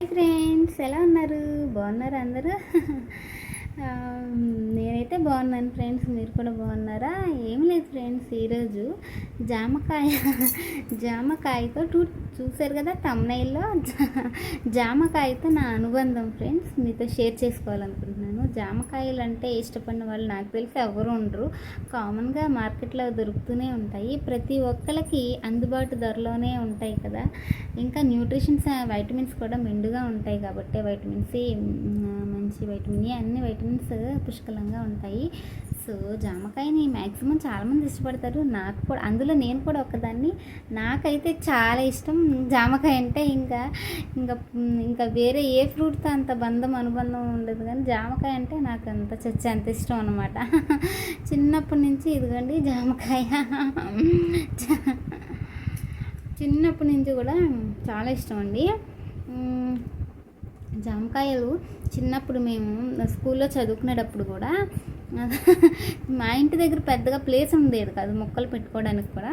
Hi friends ఎలా ఉన్నారు? బాగున్నారా అందరూ? నేనైతే బాగున్నాను ఫ్రెండ్స్ మీరు కూడా బాగున్నారా? ఏం లేదు ఫ్రెండ్స్ ఈరోజు జామకాయ జామకాయతో టూ చూసారు కదా తమ్నైల్లో? జామకాయతో నా అనుబంధం ఫ్రెండ్స్ మీతో షేర్ చేసుకోవాలనుకుంటున్నాను. జామకాయలు అంటే ఇష్టపడిన వాళ్ళు నాకు తెలిసి ఎవరు ఉండరు. కామన్గా మార్కెట్లో దొరుకుతూనే ఉంటాయి. ప్రతి ఒక్కరికి అందుబాటు ధరలోనే ఉంటాయి కదా. ఇంకా న్యూట్రిషన్స్ వైటమిన్స్ కూడా మెండుగా ఉంటాయి కాబట్టి వైటమిన్ సి మంచి వైటమిన్ ఏ అన్ని వైటమిన్స్ పుష్కలంగా ఉంటాయి. సో జామకాయని మ్యాక్సిమం చాలామంది ఇష్టపడతారు. నాకు కూడా అందులో నేను కూడా ఒకదాన్ని నాకైతే చాలా ఇష్టం జామకాయ అంటే ఇంకా ఇంకా ఇంకా వేరే ఏ ఫ్రూట్తో అంత బంధం అనుబంధం ఉండదు. కానీ జామకాయ అంటే నాకు అంత చచ్చి అంత ఇష్టం అనమాట చిన్నప్పటి నుంచి ఇదిగోండి జామకాయ. చిన్నప్పటి నుంచి కూడా చాలా ఇష్టం అండి. జామకాయలు చిన్నప్పుడు మేము స్కూల్లో చదువుకునేటప్పుడు కూడా మా ఇంటి దగ్గర పెద్దగా ప్లేస్ ఉండేది కాదు మొక్కలు పెట్టుకోవడానికి కూడా.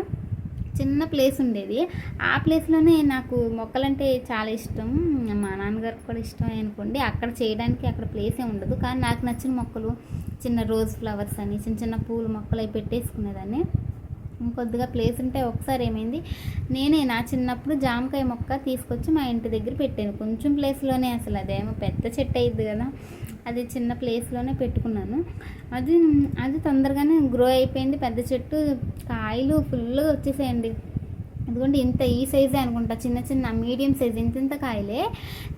చిన్న ప్లేస్ ఉండేది. ఆ ప్లేస్లోనే నాకు మొక్కలంటే చాలా ఇష్టం. మా నాన్నగారికి కూడా ఇష్టమే అనుకోండి. అక్కడ చేయడానికి అక్కడ ప్లేసే ఉండదు. కానీ నాకు నచ్చిన మొక్కలు చిన్న రోజ్ ఫ్లవర్స్ అని చిన్న చిన్న పూల మొక్కలు అవి పెట్టేసుకునేదాన్ని. కొద్దిగా ప్లేస్ ఉంటే ఒకసారి ఏమైంది? నేనే నా చిన్నప్పుడు జామకాయ మొక్క తీసుకొచ్చి మా ఇంటి దగ్గర పెట్టాను. కొంచెం ప్లేస్లోనే అసలు అదేమో పెద్ద చెట్టు అయ్యిద్ది కదా. అది చిన్న ప్లేస్లోనే పెట్టుకున్నాను. అది అది తొందరగానే గ్రో అయిపోయింది. పెద్ద చెట్టు కాయలు ఫుల్గా వచ్చేసాయండి. ఎందుకంటే ఇంత ఈ సైజే అనుకుంటా చిన్న చిన్న మీడియం సైజ్ ఇంత ఇంత కాయలే.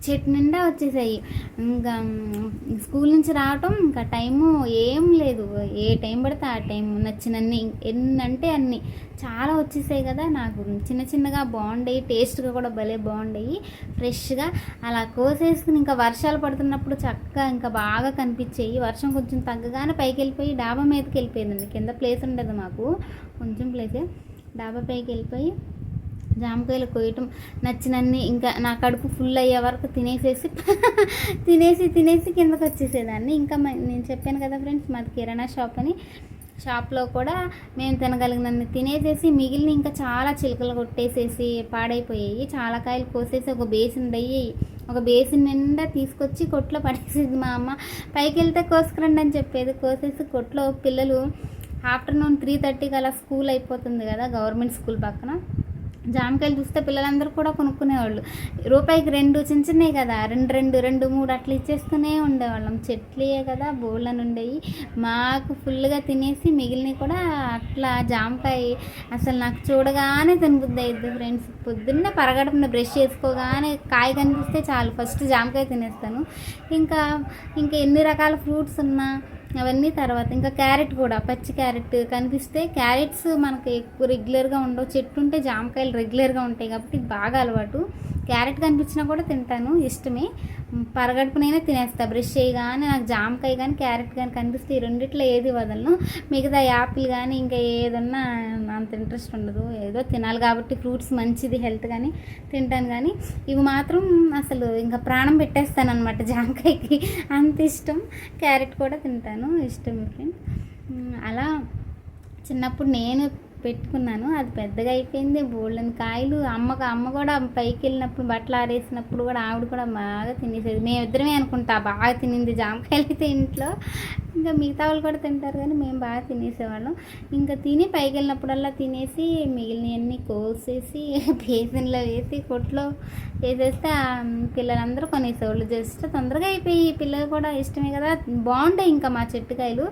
చెట్టు నిండా వచ్చేసాయి. ఇంకా స్కూల్ నుంచి రావటం ఇంకా టైము ఏం లేదు. ఏ టైం పడితే ఆ టైం నచ్చినన్ని ఎన్ని అంటే అన్ని. చాలా వచ్చేసాయి కదా నాకు. చిన్న చిన్నగా బాగుండేవి టేస్ట్గా కూడా భలే బాగుండేవి ఫ్రెష్గా. అలా కోసేసుకుని ఇంకా వర్షాలు పడుతున్నప్పుడు చక్కగా ఇంకా బాగా కనిపించేవి వర్షం కొంచెం తగ్గగానే పైకి వెళ్ళిపోయి డాబా మీదకి వెళ్ళిపోయిందండి కింద ప్లేస్ ఉండదు మాకు. కొంచెం ప్లేసే. డాబా పైకి వెళ్ళిపోయి జామకాయలు కొయ్యటం నచ్చినన్ని ఇంకా నా కడుపు ఫుల్ అయ్యే వరకు తినేసేసి తినేసి తినేసి కిందకు వచ్చేసేదాన్ని. ఇంకా మ- నేను చెప్పాను కదా ఫ్రెండ్స్ మాది కిరాణా షాప్ అని. షాప్లో కూడా మేము తినగలిగినన్ని తినేసేసి మిగిలిన ఇంకా చాలా చిలుకలు కొట్టేసేసి పాడైపోయాయి. చాలా కాయలు కోసేసి ఒక బేసిన్ అయ్యి ఒక బేసిన్ నిండా తీసుకొచ్చి కొట్లో పడేసేది మా అమ్మ. పైకి వెళ్తే కోసుకురండి అని చెప్పేది. కోసేసి కొట్లో పిల్లలు ఆఫ్టర్నూన్ త్రీ థర్టీకి అలా స్కూల్ అయిపోతుంది కదా గవర్నమెంట్ స్కూల్ పక్కన. జామకాయలు చూస్తే పిల్లలందరూ కూడా కొనుక్కునేవాళ్ళు. రూపాయికి రెండు చిన్న చిన్నవి కదా రెండు రెండు రెండు మూడు అట్లా ఇచ్చేస్తూనే ఉండేవాళ్ళం. చెట్లే కదా బోళ్ళని ఉండేవి మాకు ఫుల్గా తినేసి మిగిలినవి కూడా అట్లా జామకాయ అసలు నాకు చూడగానే తినబుద్ది అయ్యిద్ది ఫ్రెండ్స్. పొద్దున్నే పరగడపున బ్రష్ చేసుకోగానే కాయ కనిపిస్తే చాలు. ఫస్ట్ జామకాయ తినేస్తాను. ఇంకా ఇంకా ఎన్ని రకాల ఫ్రూట్స్ ఉన్నా అవన్నీ తర్వాత ఇంకా క్యారెట్ కూడా పచ్చి క్యారెట్ కనిపిస్తే క్యారెట్స్ మనకి ఎక్కువ రెగ్యులర్గా ఉండవు. చెట్టు ఉంటే జామకాయలు రెగ్యులర్గా ఉంటాయి కాబట్టి బాగా అలవాటు. క్యారెట్ కనిపించినా కూడా తింటాను ఇష్టమే. పరగడుపునైనా తినేస్తా. బ్రష్ చేయగానే నాకు జామకాయ కానీ క్యారెట్ కానీ కనిపిస్తే ఈ రెండిట్లో ఏది వదలను. మిగతా యాపిల్ కానీ ఇంకా ఏదన్నా అంత ఇంట్రెస్ట్ ఉండదు. ఏదో తినాలి కాబట్టి ఫ్రూట్స్ మంచిది హెల్త్ కానీ తింటాను కానీ ఇవి మాత్రం అసలు ఇంకా ప్రాణం పెట్టేస్తాను అనమాట జామకాయకి. అంత ఇష్టం. క్యారెట్ కూడా తింటాను. ఇష్టం ఫ్రెండ్. అలా చిన్నప్పుడు నేను పెట్టుకున్నాను. అది పెద్దగా అయిపోయింది. బోళ్ళని కాయలు. అమ్మకు అమ్మ కూడా పైకి వెళ్ళినప్పుడు బట్టలు ఆరేసినప్పుడు కూడా ఆవిడ కూడా బాగా తినేసేది. మేమిద్దరమే అనుకుంటా బాగా తినింది జామకాయలు అయితే ఇంట్లో. ఇంకా మిగతా వాళ్ళు కూడా తింటారు కానీ మేము బాగా తినేసేవాళ్ళం. ఇంకా తిని పైకి వెళ్ళినప్పుడల్లా తినేసి మిగిలినవన్నీ కోసేసి బేసిన్లో వేసి కొట్లో వేసేస్తే పిల్లలందరూ కొనేసేవాళ్ళు. జస్ట్ తొందరగా అయిపోయి పిల్లలు కూడా ఇష్టమే కదా. బాగుంటాయి ఇంకా మా చెట్టుకాయలు.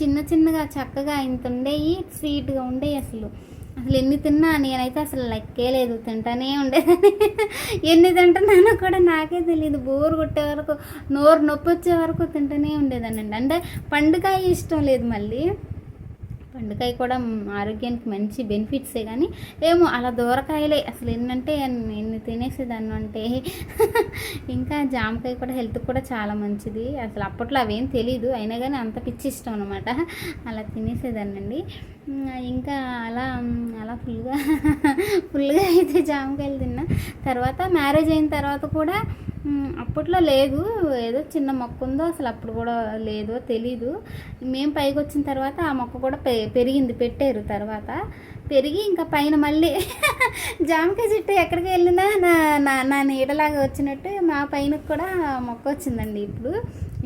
చిన్న చిన్నగా చక్కగా ఇంత ఉండేవి స్వీట్గా ఉండేవి అసలు. అసలు ఎన్ని తిన్నా నేనైతే అసలు లెక్కే లేదు తింటానే ఉండేదని ఎన్ని తింటున్నానో కూడా నాకే తెలియదు బోరు కొట్టే వరకు నోరు నొప్పి వచ్చే వరకు తింటూనే ఉండేదానండి అంటే పండుకాయ ఇష్టం లేదు మళ్ళీ. పండుకాయ కూడా ఆరోగ్యానికి మంచి బెనిఫిట్సే కానీ ఏమో అలా దూరకాయలే. అసలు ఏంటంటే నేను తినేసేదాన్ని అంటే ఇంకా జామకాయ కూడా హెల్త్ కూడా చాలా మంచిది. అసలు అప్పట్లో అవేం తెలియదు అయినా కానీ అంత పిచ్చి ఇష్టం అనమాట అలా తినేసేదాన్నండి. ఇంకా అలా అలా ఫుల్గా ఫుల్గా అయితే జామకాయలు తిన్నా. తర్వాత మ్యారేజ్ అయిన తర్వాత కూడా అప్పట్లో లేదు. ఏదో చిన్న మొక్క ఉందో అసలు అప్పుడు కూడా లేదో తెలీదు. మేము పైకి వచ్చిన తర్వాత ఆ మొక్క కూడా పె పెరిగింది పెట్టారు తర్వాత. పెరిగి ఇంకా పైన మళ్ళీ జామకాయ చెట్టు ఎక్కడికి వెళ్ళినా నా నా నా నీడలాగా వచ్చినట్టు మా పైన కూడా మొక్క వచ్చిందండి ఇప్పుడు.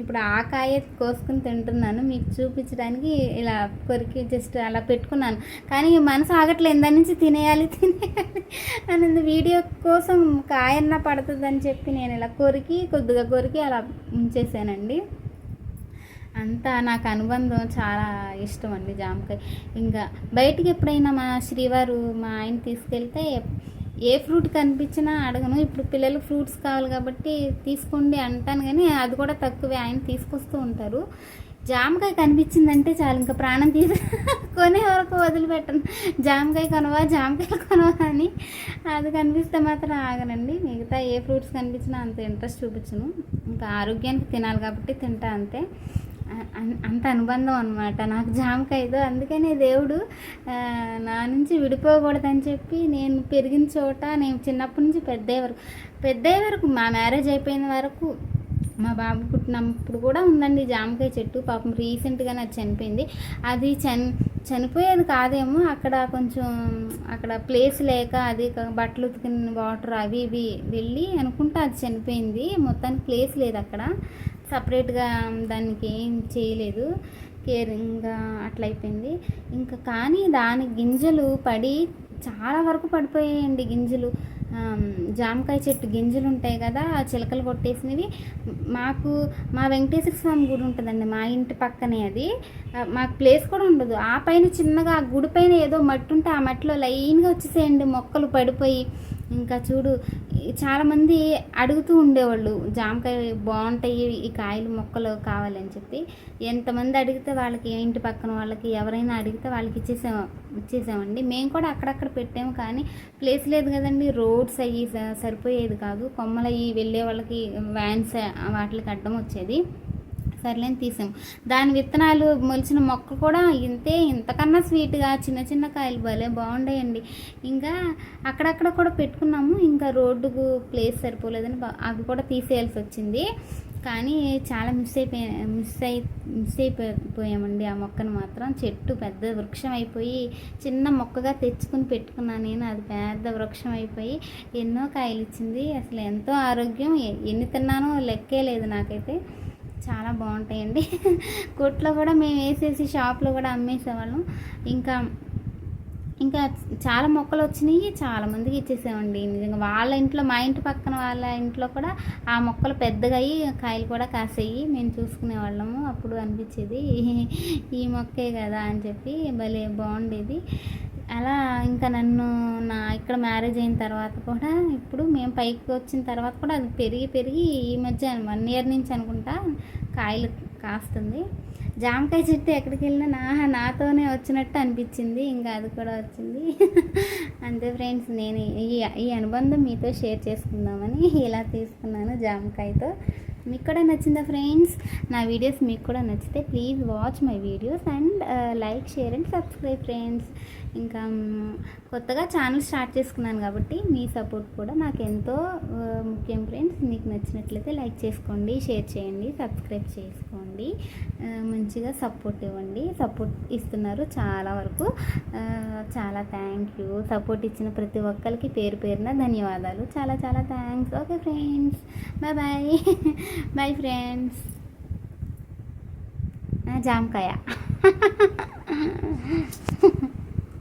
ఇప్పుడు ఆ కాయ కోసుకుని తింటున్నాను. మీకు చూపించడానికి ఇలా కొరికి జస్ట్ అలా పెట్టుకున్నాను. కానీ మనసు ఆగట్లేదు. దాని నుంచి తినేయాలి తినేయాలి అని వీడియో కోసం కాయన్న పడుతుందని చెప్పి నేను ఇలా కొరికి కొద్దిగా కొరికి అలా ఉంచేసానండి. అంతా నాకు అనుబంధం చాలా ఇష్టం అండి జామకాయ. ఇంకా బయటికి ఎప్పుడైనా మా శ్రీవారు మా ఆయన తీసుకెళ్తే ఏ ఫ్రూట్ కనిపించినా అడగను. ఇప్పుడు పిల్లలు ఫ్రూట్స్ కావాలి కాబట్టి తీసుకోండి అంటాను కానీ అది కూడా తక్కువే. ఆయన తీసుకొస్తూ ఉంటారు. జామకాయ కనిపించిందంటే చాలు ఇంకా ప్రాణం తీసి కొనే వరకు వదిలిపెట్టను. జామకాయ కొనవా జామకాయ కొనవా అని అది కనిపిస్తే మాత్రం ఆగనండి. మిగతా ఏ ఫ్రూట్స్ కనిపించినా అంత ఇంట్రెస్ట్ చూపించను. ఇంకా ఆరోగ్యానికి తినాలి కాబట్టి తింటా అంతే. అంత అనుబంధం అనమాట నాకు జామకాయతో అందుకనే దేవుడు నా నుంచి విడిపోకూడదని చెప్పి నేను పెరిగిన చోట నేను చిన్నప్పటి నుంచి పెద్దయ్యే వరకు పెద్దయ్యే వరకు మా మ్యారేజ్ అయిపోయిన వరకు మా బాబు పుట్టినప్పుడు కూడా ఉందండి జామకాయ చెట్టు. పాపం రీసెంట్గానే అది చనిపోయింది. అది చని చనిపోయేది కాదేమో అక్కడ కొంచెం అక్కడ ప్లేస్ లేక అది బట్టలు ఉతికిన వాటర్ అవి ఇవి వెళ్ళి అనుకుంటా అది చనిపోయింది. మొత్తానికి ప్లేస్ లేదు అక్కడ. సపరేట్గా దానికి ఏం చేయలేదు. కేరింగ్గా అట్లా అయిపోయింది. ఇంకా కానీ దాని గింజలు పడి చాలా వరకు పడిపోయాయండి గింజలు. జామకాయ చెట్టు గింజలు ఉంటాయి కదా ఆ చిలకలు కొట్టేసినవి. మాకు మా వెంకటేశ్వర స్వామి గుడి ఉంటుందండి మా ఇంటి పక్కనే అది. మాకు ప్లేస్ కూడా ఉండదు. ఆ పైన చిన్నగా ఆ గుడి పైన ఏదో మట్టి ఉంటే ఆ మట్టిలో లైన్గా వచ్చేసేయండి మొక్కలు పడిపోయి. ఇంకా చూడు చాలామంది అడుగుతూ ఉండేవాళ్ళు జామకాయ బాగుంటాయి ఈ కాయలు మొక్కలు కావాలని చెప్పి. ఎంతమంది అడిగితే వాళ్ళకి ఇంటి పక్కన వాళ్ళకి ఎవరైనా అడిగితే వాళ్ళకి ఇచ్చేసాం ఇచ్చేసామండి. మేము కూడా అక్కడక్కడ పెట్టాము కానీ ప్లేస్ లేదు కదండి. రోడ్స్ అవి సరిపోయేది కాదు. కొమ్మలు అవి వెళ్ళే వాళ్ళకి వ్యాన్స్ వాటికి అడ్డం వచ్చేది. సర్లేని తీసాం. దాని విత్తనాలు మొలిచిన మొక్క కూడా ఇంతే ఇంతకన్నా స్వీట్గా చిన్న చిన్న కాయలు భలే బాగుండేయండి. ఇంకా అక్కడక్కడ కూడా పెట్టుకున్నాము. ఇంకా రోడ్డుకు ప్లేస్ సరిపోలేదని అవి కూడా తీసేయాల్సి వచ్చింది. కానీ చాలా మిస్ అయిపోయా మిస్ అయి మిస్ అయిపోయామండి ఆ మొక్కను మాత్రం. చెట్టు పెద్ద వృక్షం అయిపోయి చిన్న మొక్కగా తెచ్చుకుని పెట్టుకున్నాను నేను అది పెద్ద వృక్షం అయిపోయి ఎన్నో కాయలు ఇచ్చింది. అసలు ఎంతో ఆరోగ్యం. ఎన్ని తిన్నానో లెక్కే లేదు నాకైతే. చాలా బాగుంటాయండి. కొట్లో కూడా మేము వేసేసి షాప్లో కూడా అమ్మేసేవాళ్ళం. ఇంకా ఇంకా చాలా మొక్కలు వచ్చినాయి. చాలా మందికి ఇచ్చేసామండి. నిజంగా వాళ్ళ ఇంట్లో మా ఇంటి పక్కన వాళ్ళ ఇంట్లో కూడా ఆ మొక్కలు పెద్దగా అయ్యి కాయలు కూడా కాసేయి. మేము చూసుకునే వాళ్ళము. అప్పుడు అనిపించేది ఈ మొక్కే కదా అని చెప్పి భలే బాగుండేది. అలా ఇంకా నన్ను నా ఇక్కడ మ్యారేజ్ అయిన తర్వాత కూడా ఇప్పుడు మేము పైకి వచ్చిన తర్వాత కూడా అది పెరిగి పెరిగి ఈ మధ్య వన్ ఇయర్ నుంచి అనుకుంటా కాయలు కాస్తుంది. జామకాయ చెట్టు ఎక్కడికి వెళ్ళినా నా నాతోనే వచ్చినట్టు అనిపించింది. ఇంకా అది కూడా వచ్చింది. అంతే ఫ్రెండ్స్ నేను ఈ ఈ అనుబంధం మీతో షేర్ చేసుకుందామని ఇలా తీసుకున్నాను జామకాయతో. మీకు కూడా నచ్చిందా ఫ్రెండ్స్? నా వీడియోస్ మీకు కూడా నచ్చితే please watch my videos and like share and subscribe friends. ఇంకా కొత్తగా ఛానల్ స్టార్ట్ చేసుకున్నాను కాబట్టి మీ సపోర్ట్ కూడా నాకు ఎంతో ముఖ్యం ఫ్రెండ్స్. మీకు నచ్చినట్లయితే లైక్ చేసుకోండి షేర్ చేయండి సబ్స్క్రైబ్ చేసుకోండి. మంచిగా సపోర్ట్ ఇవ్వండి. సపోర్ట్ ఇస్తున్నారు చాలా వరకు. చాలా థ్యాంక్ యూ. సపోర్ట్ ఇచ్చిన ప్రతి ఒక్కరికి పేరు పేరున ధన్యవాదాలు. చాలా చాలా thanks. Okay friends. Bye bye. Bye friends జామకాయ